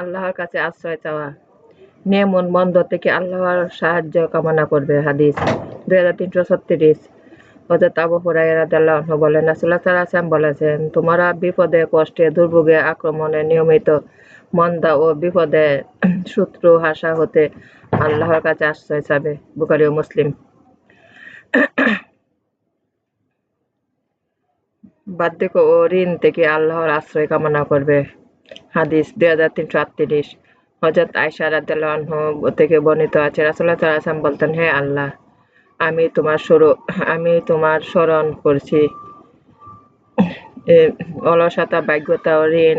আল্লাহর কাছে আশ্রয় চাওয়া। নেমন মন্দ থেকে আল্লাহর সাহায্য কামনা করবে হাদিস। দুই হাজার তিনশো ছত্রিশ। হজরত আবু হুরাইরা রাদিয়াল্লাহু বলেন, রাসূলুল্লাহ সাল্লাল্লাহু বলেছেন, তোমরা বিপদে, কষ্টে, দুর্ভোগে আক্রমণে নিয়মিত মন্দা ও বিপদে শত্রু হাসা হতে আল্লাহর কাছে আশ্রয় চাবে। বুখারী ও মুসলিম। বার্ধক্য ও ঋণ থেকে আল্লাহর আশ্রয় কামনা করবে। হাদিস দুই হাজার তিনশো আটত্রিশ। হজরত আয়সা রাদিয়াল্লাহু থেকে বর্ণিত আছে সাল্লাল্লাহু আলাইহি বলতেন, হে আল্লাহ, আমি তোমার স্মরণ আমি তোমার স্মরণ করছি। অলসতা, ভাগ্যতা ও ঋণ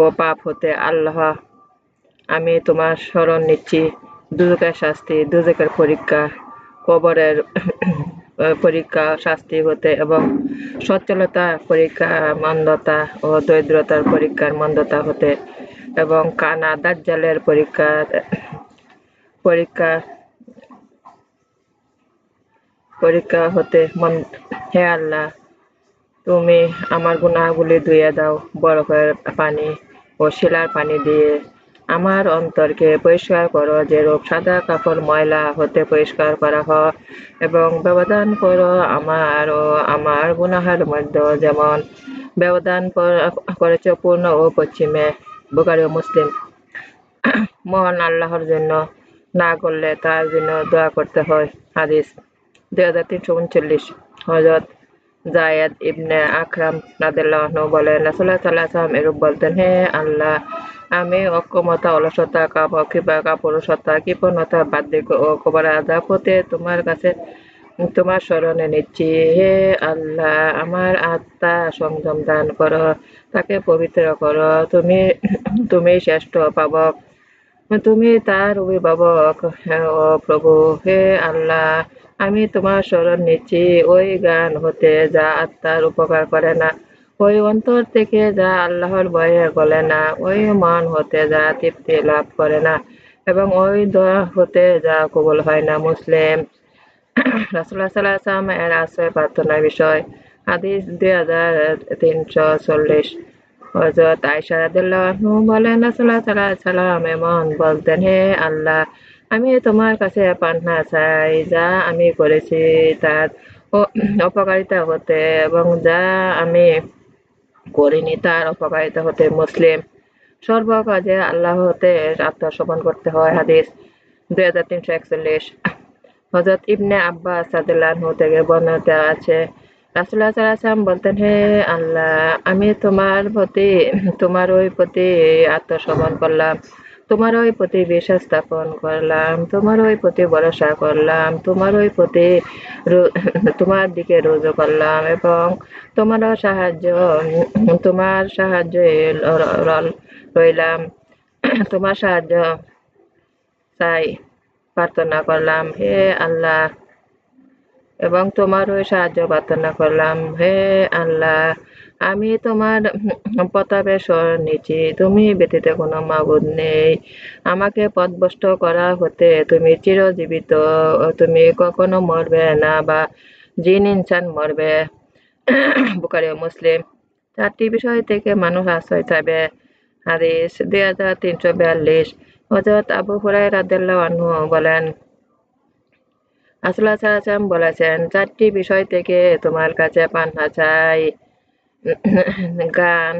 ও পাপ হতে আল্লাহ, আমি তোমার স্মরণ নিচ্ছি। দুজকের শাস্তি দুজকের পরীক্ষা, কবরের পরীক্ষা, শাস্তি হতে এবং সচ্ছলতা পরীক্ষা, মন্দতা ও দরিদ্রতার পরীক্ষার মন্দতা হতে এবং কানা দাজ্জালের পরীক্ষা পরীক্ষা পরীক্ষা হতে মন, হে আল্লাহ, তুমি আমার গুনাহগুলি ধুয়ে দাও, বরফের পানি ও শিলার পানি দিয়ে আমার অন্তরকে পরিষ্কার করো যে রূপ সাদা কাপড় ময়লা হতে পরিষ্কার করা হয় এবং ব্যবধান করো আমার ও আমার গুনাহের মধ্যে। যেমন ব্যবধান কর- করেছ পূর্ণ ও পশ্চিমে, বুকারি ও মুসলিম। মহান আল্লাহর জন্য না করলে তার জন্য দোয়া করতে হয়। হাদিস দুই হাজার তিনশো উনচল্লিশ। হজরত জায়েদ ইবনে আকরাম রাদিয়াল্লাহু বলেন, রাসূলুল্লাহ সাল্লাল্লাহু আলাইহি ওয়াসাল্লাম এরূপ বলতেন, হে আল্লাহ আমি অক্ষমতা, অলসতা কিংবা কাপুরুষতা কৃপণতা বার্ধক্য ও আজাব হতে তোমার কাছে তোমার স্মরণে নিচ্ছি। হে আল্লাহ আমার আত্মা সংযম দান করো তাকে পবিত্র করো তুমি তুমি শ্রেষ্ঠ পাবক, তুমি তার অভিভাবক ও প্রভু হে আল্লাহ, আমি তোমার স্মরণ নিচ্ছি। ওই গান হতে যা আত্মার উপকার করে না। ওই অন্তর থেকে যা আল্লাহর ভয়ে গলে না, ওই মন হতে যা তৃপ্তি লাভ করে না এবং ওই দোয়া হতে যা কবুল হয় না। মুসলিম রাসুল্লাহ সাল্লাহ আসলাম এর আশ্রয় প্রার্থনার বিষয়। হাদিস দুই হাজার তিনশো চল্লিশ। হজরত আয়সা রাদিয়াল্লাহু বলেন, রাসূলুল্লাহ সাল্লাল্লাহু আলাইহি সাল্লাম এমন বলতেন, হে আল্লাহ, আমি তোমার কাছে পান্না চাই, যা আমি করেছি তার অপকারিতা হতে এবং যা আমি করিনি তার অপকারিতা হতে মুসলিম। সর্বকাজে আল্লাহ হতে আত্মসমর্পণ করতে হয়, হাদিস দুই হাজার তিনশো একচল্লিশ। হজরত ইবনে আব্বাস রাদিয়াল্লাহু থেকে বর্ণিত আছে রাসুল্লাহ সাল্লাম বলতেন, হে আল্লাহ, আমি তোমার প্রতি, তোমার ওই প্রতি আত্মসমর্পণ করলাম। তোমার ওই প্রতি বিশ্বাস স্থাপন করলাম, তোমার ওই প্রতি ভরসা করলাম, তোমার ওই প্রতি তোমার দিকে রুজু করলাম এবং তোমার সাহায্য, তোমার সাহায্যে রইলাম। তোমার সাহায্য চাই, প্রার্থনা করলাম, হে আল্লাহ। এবং তোমার ওই সাহায্য প্রার্থনা করলাম, হে আল্লাহ। আমি তোমার প্রতাপের স্মরণ নিচ্ছি তুমি ব্যতীত কোনো মাবুদ নেই। আমাকে পথভ্রষ্ট করা হতে তুমি চিরজীবিত। তুমি কখনো মরবে না বা জিন ইনসান মরবে। বুকারি মুসলিম। চারটি বিষয় থেকে মানুষ আশ্রয় চাইবে। হাদিস দুই হাজার তিনশো বিয়াল্লিশ। হজরত আবু হুরাই রাদিয়াল্লাহু আনহু বলেন সাল্লাল্লাহু বলেছেন, চারটি বিষয় থেকে তোমার কাছে পান্না চাই। গান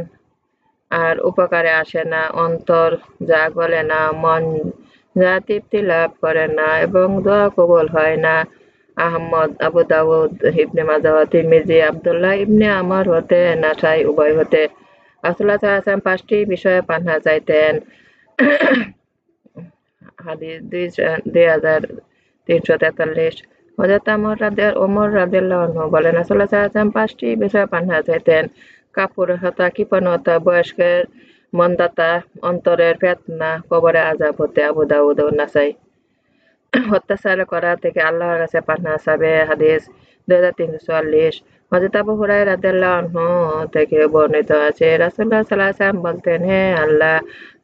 আর উপকারে আসে না, অন্তর যা গলে না, মন যা তৃপ্তি লাভ করে না এবং দোয়া কবল হয় না। আহমদ আবু দাউদ ইবনে মাজাহ তিরমিজি, আব্দুল্লাহ ইবনে আমার হতে, নাসাই উভয় হতে। আলাইহি ওয়াসাল্লাম পাঁচটি বিষয়ে পান্না চাইতেন। হাদিস দুই দুই হাজার তিনশো তেতাল্লিশ। হজরত আমর রাদের ওমর রাদিয়াল্লাহু বলেন আলাইহি ওয়াসাল্লাম পাঁচটি বিষয়ে পান্না চাইতেন। কাপুরুষতা কৃপণতা, বয়স্কের মন্দাতা, অন্তরের ফেতনা, কবরে আজাব হতে আবু দাউদ নাসাই। অত্যাচার করা থেকে আল্লাহর কাছে পান্না সাবে হাদিস দুই হাজার তিনশো চুয়াল্লিশ। হজরত আবু হুরাই রাদিয়াল্লাহু থেকে বর্ণিত আছে। রাসূলুল্লাহ সাল্লাল্লাহু আলাইহি বলতেন, হে আল্লাহ,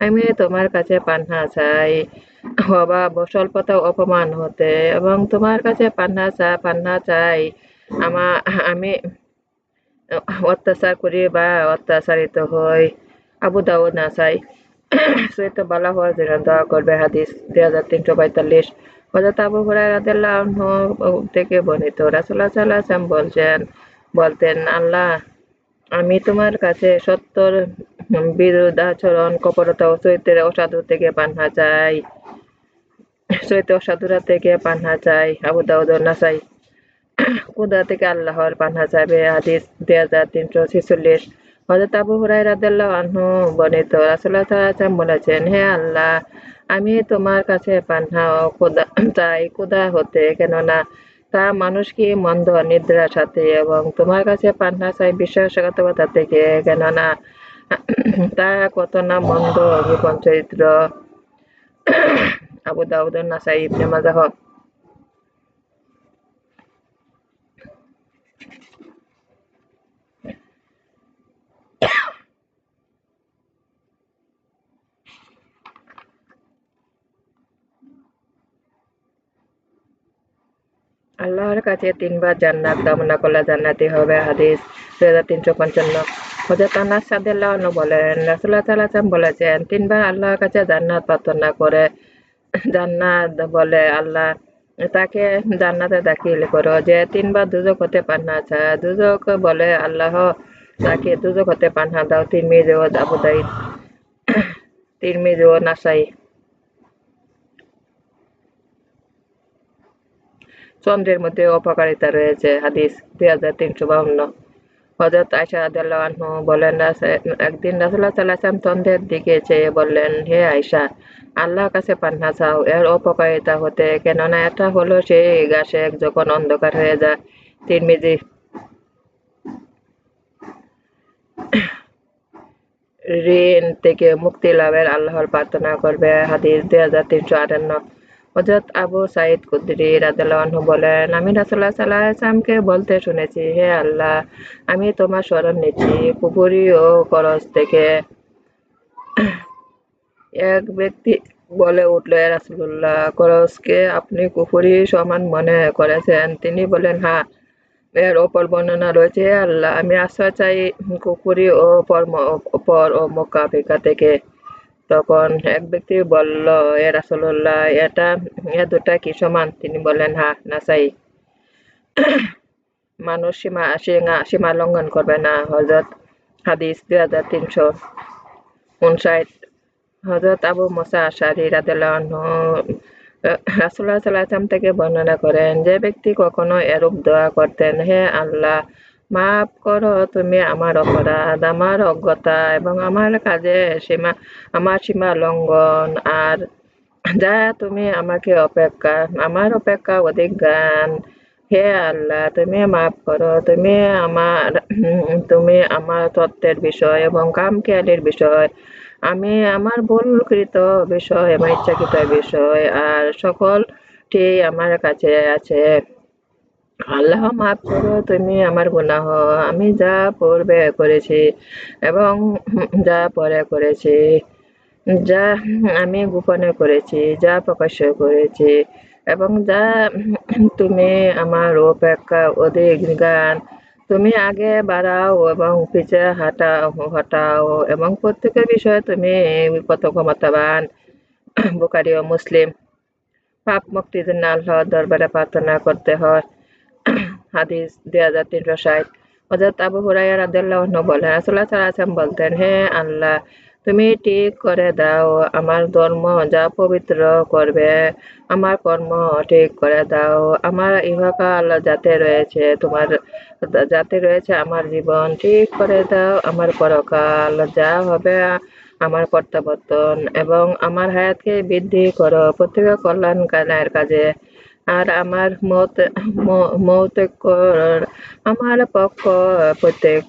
আমি তোমার কাছে পান্না চাই। অভাব স্বল্পতা অপমান হতে এবং তোমার কাছে পান্না চা, পান্না চাই। আমা, আমি অত্যাচার করি বা অত্যাচারিত হই। আবু দাউদ নাসাই সহিত বলা হওয়ার জন্য দোয়া করবে, হাদিস দুই হাজার তিনশো পঁয়তাল্লিশ। হজরত আবু হুরায়রা রাদিয়াল্লাহু থেকে বর্ণিত। রাসূলুল্লাহ সাল্লাল্লাহু আলাইহি বলছেন বলতেন, আল্লাহ, আমি তোমার কাছে সত্তর বিরুদ্ধাচরণ কপরতা ও চৈত্রের অসাধু থেকে পান্না চাই। চৈত্র অসাধুরা থেকে পান্না চাই। আবু দাউদ নাসাই কুদা থেকে আল্লাহর পান্না চাইবে? হাদিস দুই হাজার তিনশো ছেচল্লিশ। হজরত আবু হুরাই রাদিয়াল্লাহু আনহু রাসূলুল্লাহ সাল্লাল্লাহু বলেছেন, হে আল্লাহ, আমি তোমার কাছে পান্না ও খোদা চাই। কুদা হতে কেননা তা মানুষকে মন্দ, নিদ্রার সাথে এবং তোমার কাছে পান্না চাই বিশ্বাসঘাতকতা থেকে, কেননা তা কত না মন্দ গোপন চরিত্র আবু দাউদ নাসাই ইবনে মাজাহ। আল্লাহর কাছে তিনবার জান্নাত কামনা করলে জান্নাতি হবে, হাদিস দুই হাজার তিনশো পঞ্চান্ন। হজরত আনাস সাদিল্লাহ বলেন রাসুল্লাহ সাল্লাম বলেছেন, তিনবার আল্লাহর কাছে জান্নাত প্রার্থনা করে, জান্নাত বলে আল্লাহ তাকে জান্নাতে দাখিল করো। যে তিনবার দুজক হতে পান্না চায় দুজক বলে আল্লাহ তাকে দুজক হতে পান্না দাও তিরমিজ ও আবুদাই তিরমিজ ও নাসাই। চন্দ্রের মধ্যে অপকারিতা রয়েছে, হাদিস দুই হাজার তিনশো বাউন্ন হজরত আয়সা আদাল্লাহ বলেন একদিন রাসুল্লাহ সাল্লাহাম চন্দ্রের দিকে চেয়ে বললেন, হে আয়সা আল্লাহর কাছে পান্না চাও, এর অপকারিতা হতে, কেননা এটা হলো সেই গাছে যখন অন্ধকার হয়ে যায়। তিন তিরমিজি ঋণ থেকে মুক্তি লাভের আল্লাহর প্রার্থনা করবে, হাদিস দুই হাজার তিনশো আটান্ন। হজরত আবু সাইদ কুদ্রি রাদাল্লাহু বলেন, আমি রাসুল্লাহ সাল্লাহ আসলামকে বলতে শুনেছি, হে আল্লাহ, আমি তোমার স্মরণ নিচ্ছি কুপুরি ও করস থেকে এক ব্যক্তি বলে উঠল রাসুল্লাহ করসকে আপনি কুপুরি সমান মনে করেছেন? তিনি বলেন হ্যাঁ এর ওপর বর্ণনা রয়েছে আল্লাহ, আমি আশ্রয় চাই কুকুরি ও পর ও মক্কা আফ্রিকা থেকে। তখন এক ব্যক্তি বলল, এ রাসুল্লাহ এটা, এ দুটা কি সমান? তিনি বললেন, হা নাসাই মানুষ সীমা সীমা লঙ্ঘন করবে না। হজরত হাদিস দুই হাজার তিনশো উনষাট। হজরত আবু মোসা আশারি রাদেলাহ রাসুল্লাহ সাল্লাহাম থেকে বর্ণনা করেন, যে ব্যক্তি কখনো এরূপ দোয়া করতেন, হে আল্লাহ মাফ করো তুমি আমার অপরাধ, আমার অজ্ঞতা এবং আমার কাজে সীমা, আমার সীমা লঙ্ঘন। আর যা তুমি আমাকে অপেক্ষা, আমার অপেক্ষা অধিক জ্ঞান। হে আল্লাহ, তুমি মাফ করো, তুমি আমার তুমি আমার তত্ত্বের বিষয় এবং কাম খেয়ালির বিষয়। আমি আমার ভুলকৃত বিষয় এবং ইচ্ছাকৃত বিষয়, আর সকলটি আমার কাছে আছে। আল্লাহ মাফ করো, তুমি আমার গুনাহ। আমি যা পূর্বে করেছি এবং যা পরে করেছি, যা আমি গোপনে করেছি, যা প্রকাশ্য করেছি এবং যা তুমি আমার অপেক্ষা অধিক জ্ঞান, তুমি আগে বাড়াও এবং পিছে হাঁটাও, হটাও এবং প্রত্যেকের বিষয়ে তুমি কত ক্ষমতাবান বুকারি ও মুসলিম। পাপ মুক্তির জন্য আল্লাহর দরবারে প্রার্থনা করতে হয়। হাদিস দুই হাজার তিনশো ষাট হজরত আবু হুরাইয়া রাদিয়াল্লাহু বলেন, রাসূলুল্লাহ সাল্লাল্লাহু বলতেন, হে আল্লাহ, তুমি ঠিক করে দাও, আমার ধর্ম যা পবিত্র করবে, আমার কর্ম ঠিক করে দাও। আমার ইহকাল যাতে রয়েছে, তোমার যাতে রয়েছে, আমার জীবন ঠিক করে দাও। আমার পরকাল যা হবে, আমার প্রত্যাবর্তন এবং আমার হায়াতকে বৃদ্ধি করো। প্রত্যেক কল্যাণ কাজে আর আমার মত মৌতেকর আমার পক্ষ প্রত্যেক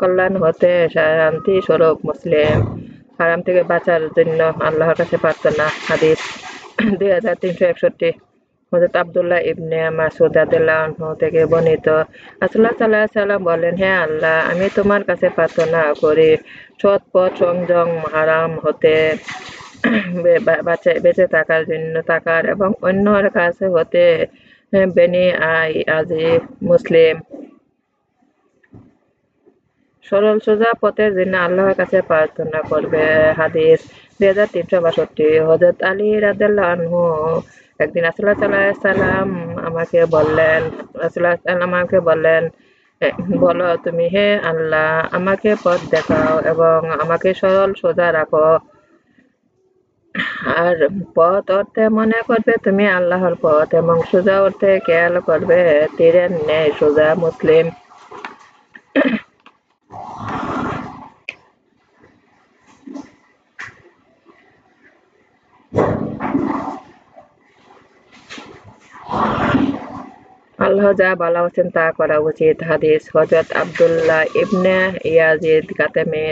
কল্যাণ হতে শান্তি স্বরূপ মুসলিম। হারাম থেকে বাঁচার জন্য আল্লাহর কাছে প্রার্থনা। হাদিস দুই হাজার তিনশো একষট্টি। হজরত আবদুল্লাহ ইবনে মাসুদ আদুল্লাহ থেকে বর্ণিত। আসল্লাহ সাল্লাহ সাল্লাম বলেন হ্যাঁ আল্লাহ, আমি তোমার কাছে প্রার্থনা করি। সৎ পথ সংযম হারাম হতে বেঁচে থাকার জন্য থাকার এবং অন্যর কাছে হতে বেনি আই আজি মুসলিম। সরল সোজা পথের জন্য আল্লাহর কাছে প্রার্থনা করবে। হাদিস দুই হাজার তিনশো বাষট্টি। হজরত আলী রাদিয়াল্লাহু একদিন সাল্লাল্লাহু সাল্লাম আমাকে বললেন, রাসূলুল্লাহ সাল্লাম আমাকে বললেন বলো তুমি হে আল্লাহ, আমাকে পথ দেখাও এবং আমাকে সরল সোজা রাখো। আর পথ অর্থে মনে করবে তুমি আল্লাহর পথ এবং সোজা অর্থে খেয়াল করবে, তীরের ন্যায় সোজা মুসলিম। আল্লাহ যা ভালোবাসেন তা করা উচিত। হাদিস হজরত আব্দুল্লাহ ইবনে ইয়াজিদ কাতেমে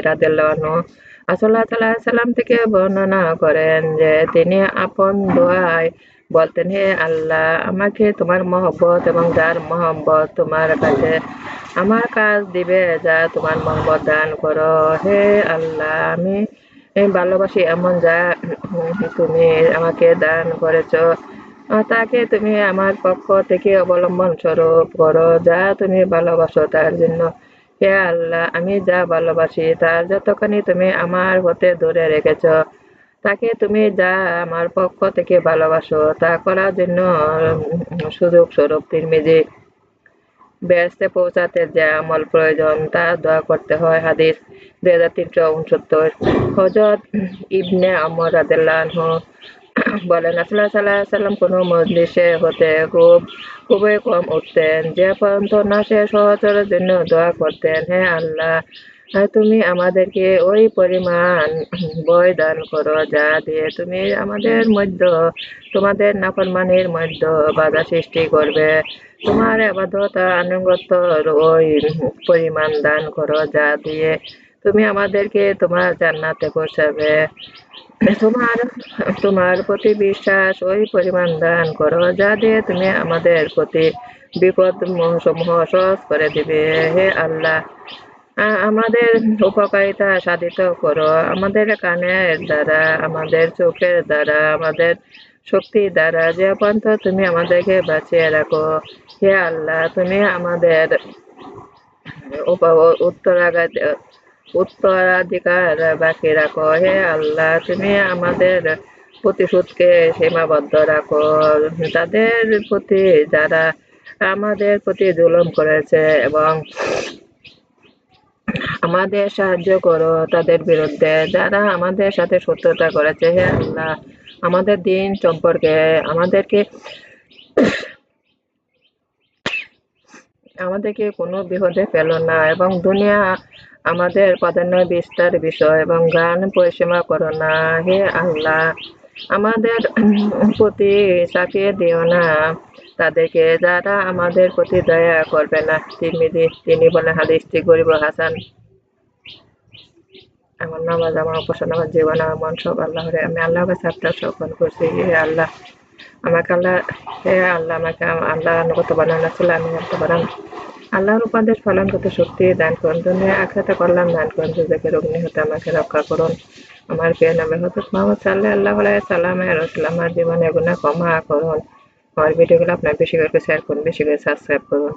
আসল্লাহ সাল্লাম থেকে বর্ণনা করেন যে তিনি আপন দোয়ায় বলতেন, হে আল্লাহ, আমাকে তোমার মহব্বত এবং যার মহব্বত তোমার কাছে আমার কাজ দিবে, যা তোমার মহব্বত দান করো। হে আল্লাহ, আমি ভালোবাসি এমন যা তুমি আমাকে দান করেছ। তাকে তুমি আমার পক্ষ থেকে অবলম্বন স্বরূপ করো, যা তুমি ভালোবাসো তার জন্য। হে আল্লাহ আমি যা ভালোবাসি তার যতখানি তুমি আমার হতে দূরে রেখেছ, তাকে তুমি যা আমার পক্ষ থেকে ভালোবাসো, তা করার জন্য সুযোগ স্বরূপ তিরমিজি। বেহেস্তে পৌঁছাতে যে আমল প্রয়োজন, তা দোয়া করতে হয় হাদিস দুই হাজার তিনশো উনসত্তর। হজরত ইবনে আমর আনহু বলেন আসল্লাহ সাল্লাহ সাল্লাম কোনো মজলিসে হতে খুব খুবই কম উঠতেন যে পর্যন্ত না সে সহচরের জন্য দোয়া করতেন হে আল্লাহ তুমি আমাদেরকে ওই পরিমাণ বই দান করো যা দিয়ে তুমি আমাদের মধ্যে তোমাদের নাফরমানির মধ্যে বাধা সৃষ্টি করবে তোমার আবাদত আনুগত্য ওই পরিমাণ দান করো যা দিয়ে তুমি আমাদেরকে তোমার জান্নাতে পৌঁছাবে। তোমার তোমার প্রতি বিশ্বাস ওই পরিমাণ দান করো, যা দিয়ে তুমি আমাদের প্রতি বিপদ সমূহ সহজ করে দিবে। হে আল্লাহ আমাদের উপকারিতা সাধিত করো। আমাদের কানের দ্বারা, আমাদের চোখের দ্বারা, আমাদের শক্তির দ্বারা যে পর্যন্ত তুমি আমাদেরকে বাঁচিয়ে রাখো। হে আল্লাহ, তুমি আমাদের উত্তরাগা উত্তরাধিকার বাকি রাখো। হে আল্লাহ, তুমি আমাদের প্রতিশোধকে সীমাবদ্ধ রাখো। তাদের প্রতি যারা আমাদের প্রতি জুলুম করেছে এবং আমাদের সাহায্য করো তাদের বিরুদ্ধে, যারা আমাদের সাথে শত্রুতা করেছে, হে আল্লাহ, আমাদের দিন সম্পর্কে আমাদেরকে আমাদেরকে কোনো বিপদে ফেলো না এবং দুনিয়া আমাদের প্রাধান্য বিস্তার বিষয় এবং গান পরিসীমা করো না, হে আল্লাহ। আমাদের প্রতি চাপিয়ে দিও না। তাদেরকে যারা আমাদের প্রতি দয়া করবে না তিনি তিনি বলে হাদিসটি গরিব হাসান। আমার নামাজ, আমার উপাসনা আমার জীবন, আমার মন, সব আল্লাহরে আমি আল্লাহর কাছে আপনার সকল করছি, হে আল্লাহ। আমাকে আল্লাহ, হে আল্লাহ, আমাকে আল্লাহ অনুগত বানানো ছিল, আমি করতে পারাম আল্লাহর উপাদেশ ফলন করতে শক্তি দান করুন দুনিয়া আখাতে করলাম দান করুন দুজকে অগ্নি হতে আমাকে রক্ষা করুন। আমার প্রিয় নবী হজরত মোহাম্মদ সাল্লাহ আল্লাহ সাল্লামে রসুল, আমার জীবনে গুণা ক্ষমা করুন। আমার ভিডিওগুলো আপনার বেশি করে শেয়ার করুন, বেশি করে সাবস্ক্রাইব করুন।